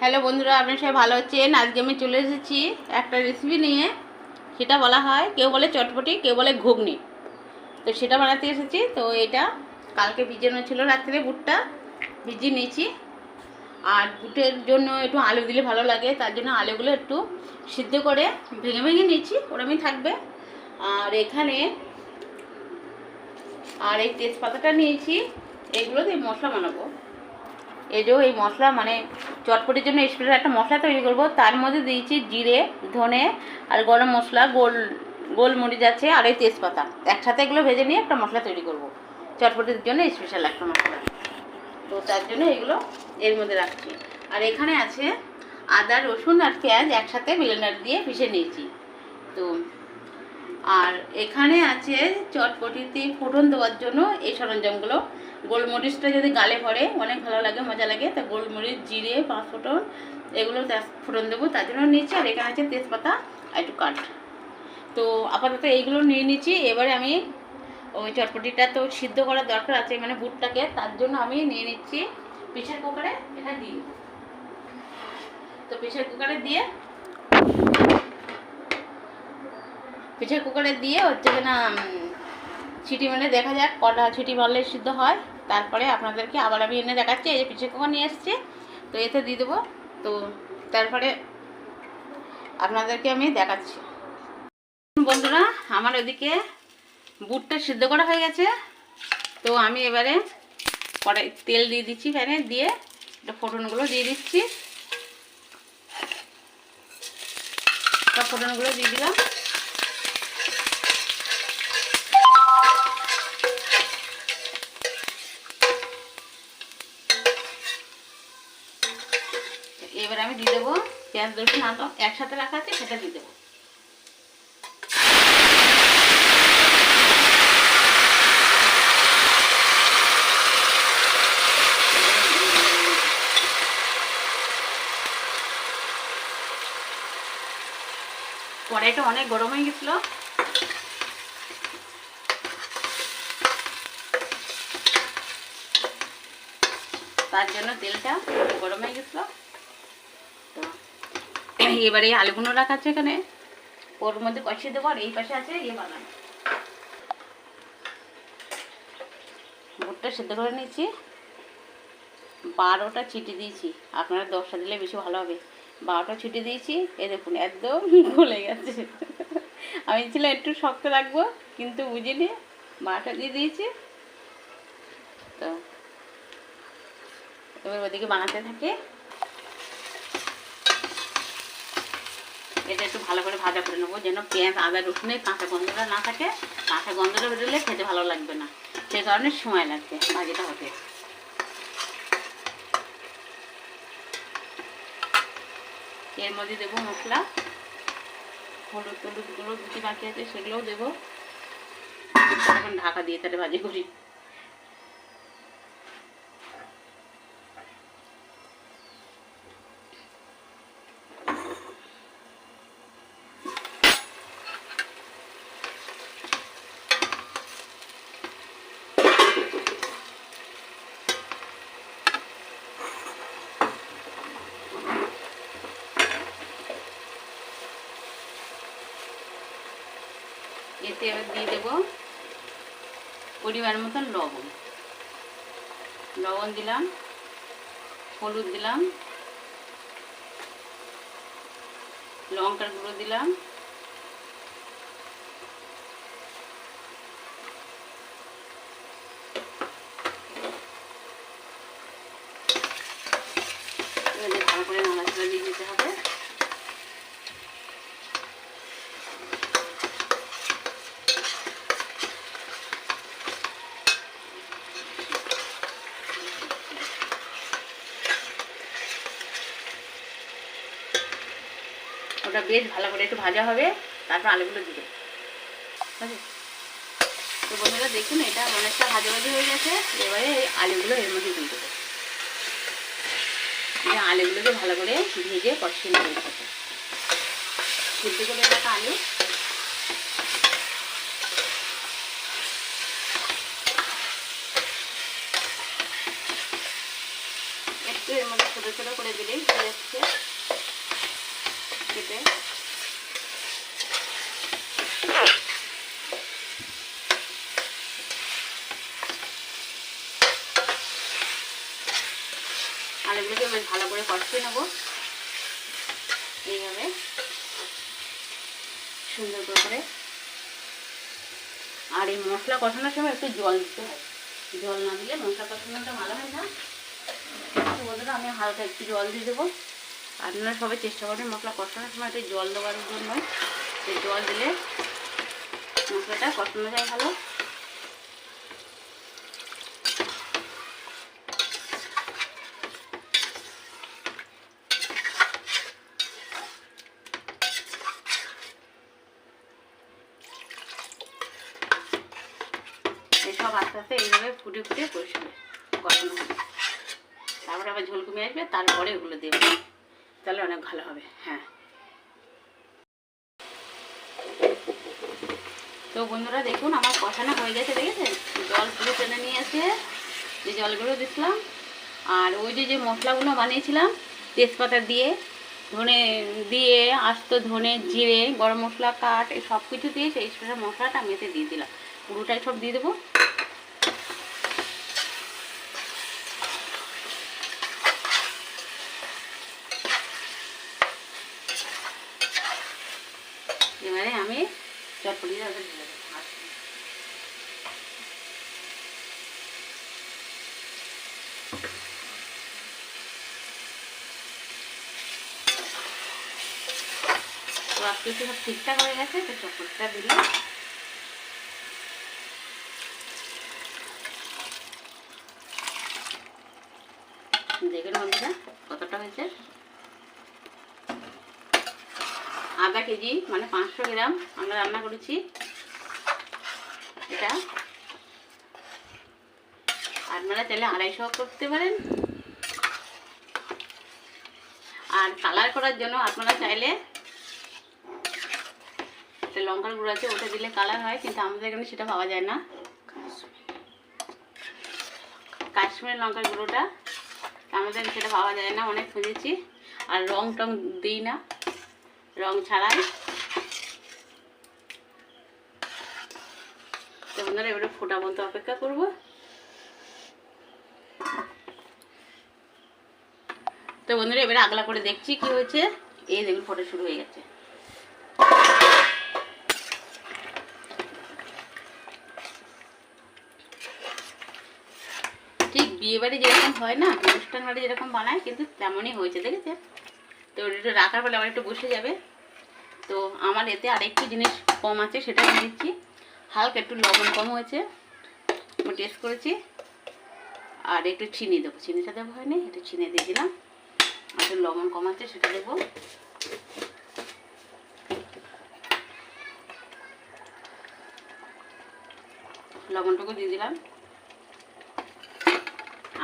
Hello বন্ধুরা, আপনার সবাই ভালো আছেন? আজকে আমি চলে এসেছি একটা রেসিপি নিয়ে। সেটা বলা হয়, কেউ বলে চটপটি, কেউ বলে ঘুগনি। তো সেটা বানাতে এসেছি। তো এটা কালকে ভিজানো ছিল রাত্রে বুটটা। ভিজিয়ে নিয়েছি। আর বুটের জন্য একটু আলু দিলে ভালো লাগে, তার জন্য আলুগুলো একটু সিদ্ধ করে ভেঙে ভেঙে নিয়েছি, ওরমই থাকবে। আর এখানে, আর এই তেজপাতাটা নিয়েছি। এগুলো দিয়ে মশলা বানাবো। এই যে এই মশলা মানে চটপটির জন্য স্পেশাল একটা মশলা তৈরি করব। তার মধ্যে দিয়েছি জিরে, ধনে আর গরম মশলা, গোল, গোলমরিচ আছে আর এই তেজপাতা। একসাথে এগুলো ভেজে নিয়ে একটা মশলা তৈরি করব। চটপটির জন্য স্পেশাল একটা মশলা। তো তার জন্য এগুলো এর মধ্যে রাখছি। আর এখানে আছে আদা, রসুন আর পেঁয়াজ একসাথে ব্লেন্ডার দিয়ে পিষে নিয়েছি। তো আর এখানে আছে চটপটিতে ফোটন দেওয়ার জন্য এই সরঞ্জামগুলো। গোলমরিচটা যদি গালে ভরে অনেক ভালো লাগে, মজা লাগে, তা গোলমরিচ, জিরে পাঁচ ফোটন এগুলো ফোটন দেবো, তার জন্য নিচ্ছি আর এখানে আছে তেজপাতা একটু কাঠ। তো আপাতত এইগুলো নিয়ে নিচ্ছি, এবারে আমি ওই চটপটিটা তো সিদ্ধ করার দরকার আছে মানে বুটটাকে, তার জন্য আমি নিয়ে নিচ্ছি, প্রেশার কুকারে এটা দিই তো প্রেশার কুকারে দিয়ে প্রেশার কুকারে দিয়ে হচ্ছে না সিটি মেরে দেখা যাক কটা ছিটি মারলে সিদ্ধ হয়। তারপরে আপনাদেরকে আবার আমি এনে দেখাচ্ছি, এই যে প্রেশার কুকার নিয়ে এসেছি। তো এতে দিয়ে দেবো। তো তারপরে আপনাদেরকে আমি দেখাচ্ছি। বন্ধুরা, আমার ওদিকে বুটটা সিদ্ধ করা হয়ে গেছে। তো আমি এবারে কড়াই তেল দিয়ে দিচ্ছি, ফ্যানে দিয়ে এটা ফোটনগুলো দিয়ে দিচ্ছি। ফোটনগুলো দিয়ে দিলাম। আমি দিয়ে দেবো পেঁয়াজ, রসুন, আদা একসাথে রাখা আছে, সেটা দিয়ে দেবো। কড়াইটা অনেক গরম হয়ে গেছিল। তার জন্য তেলটা গরম হয়ে গেছিল। এবারে এই আলুগুলো রাখা আছে এখানে। ওর মধ্যে কষিয়ে দেবো, আর এই পাশে আছে ইয়ে বানানো। ভুট্টা সেদ্ধ করে নিয়েছি। বারোটা চিটি দিয়েছি। আপনারা দশটা দিলে বেশি ভালো হবে। বারোটা ছুটি দিয়েছি। এ দেখুন, একদম গলে গেছে। আমি ছিলাম একটু শক্ত রাখব, কিন্তু বুঝিনি। বারোটা দিয়ে দিয়েছি। তো, এবার ওদিকে বানাতে থাকে। এটা একটু ভালো করে ভাজা করে নেব, যেন পেঁয়াজ, আদা রসুনের কাঁচা গন্ধটা না থাকে। কাঁচা গন্ধটা বেরোলে খেতে ভালো লাগবে না। সেই কারণে সময় লাগবে, ভাজিটা হতে এর মধ্যে দেবো মশলা। হলুদ টলুদগুলো দুটি বাকি আছে সেগুলোও দেবো। এখন ঢাকা দিয়ে তাহলে ভাজি করি। এতে এবার দিয়ে দেবো পরিমাণ মতন লবণ। লবণ দিলাম হলুদ দিলাম লঙ্কার গুঁড়ো দিলাম এবারে ভালো করে নাড়াচাড়া দিয়ে দিতে হবে ওটা বেশ ভালো করে একটু ভাজা হবে, তারপর আলুগুলো দিবে। তো বন্ধুরা দেখুন, এটা অনেকটা ভাজা ভাজি হয়ে গেছে। এবারে এই আলুগুলো এর মধ্যে দিয়ে দেবো। আলুগুলোকে ভালো করে ভেজে নেবে এর সাথে। সিদ্ধ করে রাখা আলু। একটু এর মধ্যে ছোটো ছোটো করে দিলেই হয়ে যাচ্ছে। কেটে আলুগুলোকে বেশ ভালো করে কষিয়ে নেব। এইভাবে সুন্দর করে আর এই মশলা কষানোর সময় একটু জল দিতে হয়। জল না দিলে মশলা কষানোটা ভালো হয় না। বন্ধুরা আমি হালকা একটু জল দিয়ে দেবো। আপনারা সবাই চেষ্টা করবেন মশলা কষানোর সময় একটু জল দেওয়ার জন্য। সেই জল দিলে মশলাটা কষানো যায় ভালো। এসব আস্তে আস্তে এইভাবে ফুটে ফুটে পরিষ্কার হবে তারপরে আবার ঝোল কমে আসবে, তারপরে ওগুলো দেবে। তাহলে অনেক ভালো হবে হ্যাঁ। তো বন্ধুরা দেখুন, আমার কষানো হয়ে গেছে, দেখেছেন? জল পুরো টেনে নিয়ে এসে যে জলগুলো দিছিলাম আর ওই যে যে মশলাগুলো বানিয়েছিলাম, তেজপাতা দিয়ে, ধনে দিয়ে, আস্ত ধনে জিরে, গরম মশলা, কাঠ, এই সব কিছু দিয়ে সেই মশলাটা মেতে দিয়ে দিলাম। পুরোটাই সব দিয়ে দেবো। এবারে আমি চটপটিটা ওদের দিয়ে আচ্ছা। তো সব ঠিকঠাক হয়ে গেছে, তো চটপটিটা দিলে দেখুন বন্ধুরা, কতটা হয়েছে আধা কেজি মানে পাঁচশো গ্রাম আমরা রান্না করেছি। এটা। আপনারা চাইলে আড়াইশো করতে পারেন। আর কালার করার জন্য আপনারা চাইলে লঙ্কার গুঁড়ো আছে, ওটা দিলে কালার হয়, কিন্তু আমাদের এখানে সেটা পাওয়া যায় না। কাশ্মীরের লঙ্কার গুঁড়োটা, আমাদের সেটা পাওয়া যায় না, অনেক খুঁজেছি। আর রং টং দিই না। রং ছাড়াই। তো বন্ধুরা, এবারে ফোটা বন্ধ অপেক্ষা করব। তো বন্ধুরা, এবারে আগলা করে দেখছি কি হয়েছে। এই দেখুন, ফোটা শুরু হয়ে গেছে। ঠিক বিয়ে বাড়ি যেরকম হয় না, অনুষ্ঠান বাড়ি যেরকম বানায়, কিন্তু তেমনই হয়েছে দেখেছে তো ওটা রাখার ফলে আবার একটু বসে যাবে। তো আমার এতে আরেকটু জিনিস কম আছে সেটা দিচ্ছি। হালকা একটু লবণ কম হয়েছে আমি টেস্ট করেছি। আর একটু চিনি দেবো। চিনিটা দেবো হয়নি একটু চিনি দিয়ে দিলাম। আর একটু লবণ কম আছে, সেটা দেবো। লবণটুকু দিয়ে দিলাম।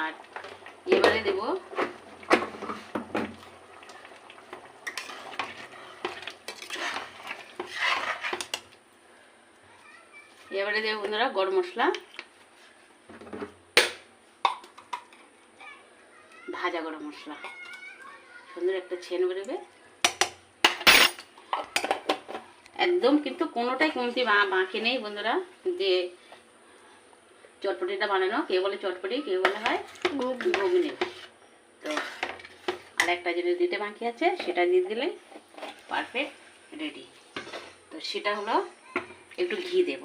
আর এবারে দেবো এবারে দেবো বন্ধুরা গরম মশলা। ভাজা গরম মশলা। সুন্দর একটা ছেন বেরোবে। একদম কিন্তু কোনোটাই কমতি বাকি নেই বন্ধুরা। যে চটপটিটা বানানো কে বলে চটপটি কে বলে হয় ঘুগনি। তো আর একটা জিনিস দিতে বাকি আছে সেটা দিয়ে দিলে পারফেক্ট রেডি তো সেটা হলো একটু ঘি দেব।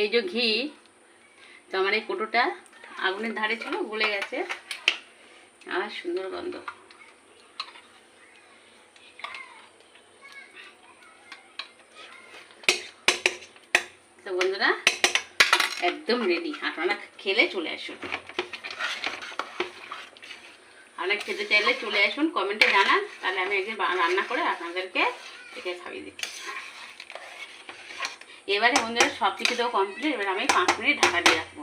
এই যে ঘি, তো আমার এই কোটোটা আগুনের ধারে ছিল, গলে গেছে। আর সুন্দর গন্ধ। তো বন্ধুরা, একদম রেডি আপনারা খেলে চলে আসুন। আপনারা খেতে চাইলে চলে আসুন কমেন্টে জানান। তাহলে আমি একদিন রান্না করে আপনাদেরকে এটা খাইয়ে দিচ্ছি। এবারে বন্ধুরা সব কিছু দেবো কমপ্লিট এবার আমি পাঁচ মিনিট ঢাকা দিয়ে রাখব।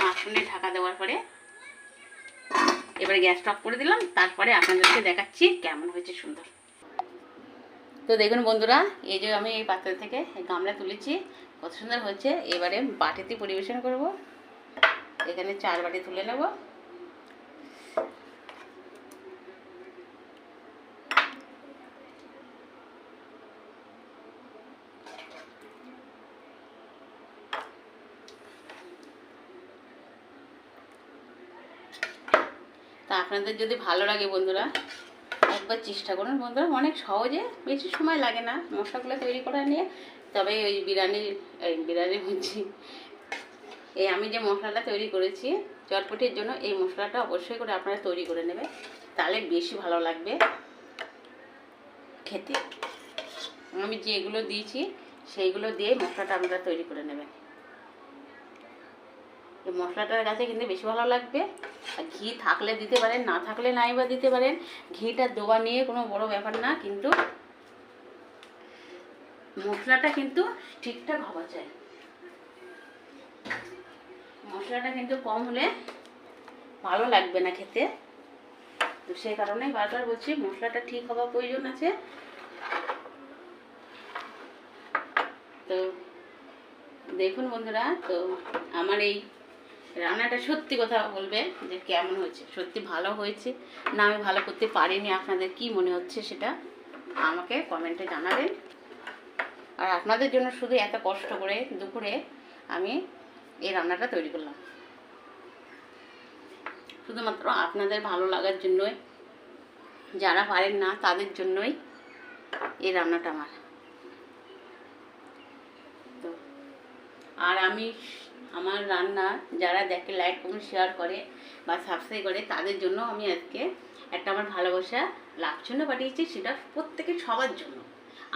পাঁচ মিনিট ঢাকা দেওয়ার পরে এবারে গ্যাস অফ করে দিলাম, তারপরে আপনাদেরকে দেখাচ্ছি কেমন হয়েছে সুন্দর। তো দেখুন বন্ধুরা, এই যে আমি এই পাত্র থেকে গামলা তুলেছি, কত সুন্দর হচ্ছে এবারে বাটিতে পরিবেশন করব। এখানে চার বাটি তুলে নেব। তা আপনাদের যদি ভালো লাগে বন্ধুরা, একবার চেষ্টা করুন। বন্ধুরা, অনেক সহজে, বেশি সময় লাগে না মশলাগুলো তৈরি করা নিয়ে। তবে ওই বিরিয়ানি, এই বিরিয়ানি বলছি, এই আমি যে মশলাটা তৈরি করেছি, চটপটির জন্য এই মশলাটা অবশ্যই করে আপনারা তৈরি করে নেবে তাহলে বেশি ভালো লাগবে খেতে। আমি যেগুলো দিয়েছি, সেইগুলো দিয়ে মশলাটা আপনারা তৈরি করে নেবেন। এই মশলাটার কাছে কিন্তু বেশি ভালো লাগবে। আর ঘি থাকলে দিতে পারেন, না থাকলে নাই বা দিতে পারেন। ঘিটা দেওয়া নিয়ে কোনো বড় ব্যাপার না, কিন্তু মশলাটা কিন্তু ঠিকঠাক হওয়া চাই। মশলাটা কিন্তু কম হলে ভালো লাগবে না খেতে। তো সেই কারণে বারবার বলছি, মশলাটা ঠিক হওয়া প্রয়োজন আছে। তো দেখুন বন্ধুরা, তো আমার এই রান্নাটা সত্যি কথা বলবে যে কেমন হয়েছে, সত্যি ভালো হয়েছে। না, আমি ভালো করতে পারিনি, আপনাদের কি মনে হচ্ছে সেটা আমাকে কমেন্টে জানাবেন। আর আপনাদের জন্য শুধু এত কষ্ট করে দুপুরে আমি এই রান্নাটা তৈরি করলাম। শুধুমাত্র আপনাদের ভালো লাগার জন্যই, যারা পারেন না, তাদের জন্যই এই রান্নাটা আমার। তো, আর আমি আমার রান্না যারা দেখে লাইক কমেন্ট শেয়ার করে বা সাবস্ক্রাইব করে, তাদের জন্য আমি আজকে একটা আমার ভালোবাসা লাভজন্য পাঠিয়েছি সেটা প্রত্যেকের সবার জন্য।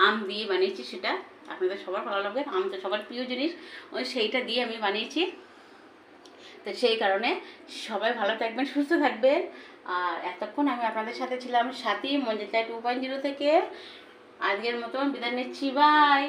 আম দিয়ে বানিয়েছি সেটা, আপনাদের সবার ভালো লাগবে, আম তো সবার প্রিয় জিনিস, ওই সেইটা দিয়ে আমি বানিয়েছি। তো সেই কারণে সবাই ভালো থাকবেন, সুস্থ থাকবেন। আর এতক্ষণ আমি আপনাদের সাথে ছিলাম সাথী, মঞ্জিতা টু পয়েন্ট জিরো থেকে। আজকের মতন বিদায় নিচ্ছি বাই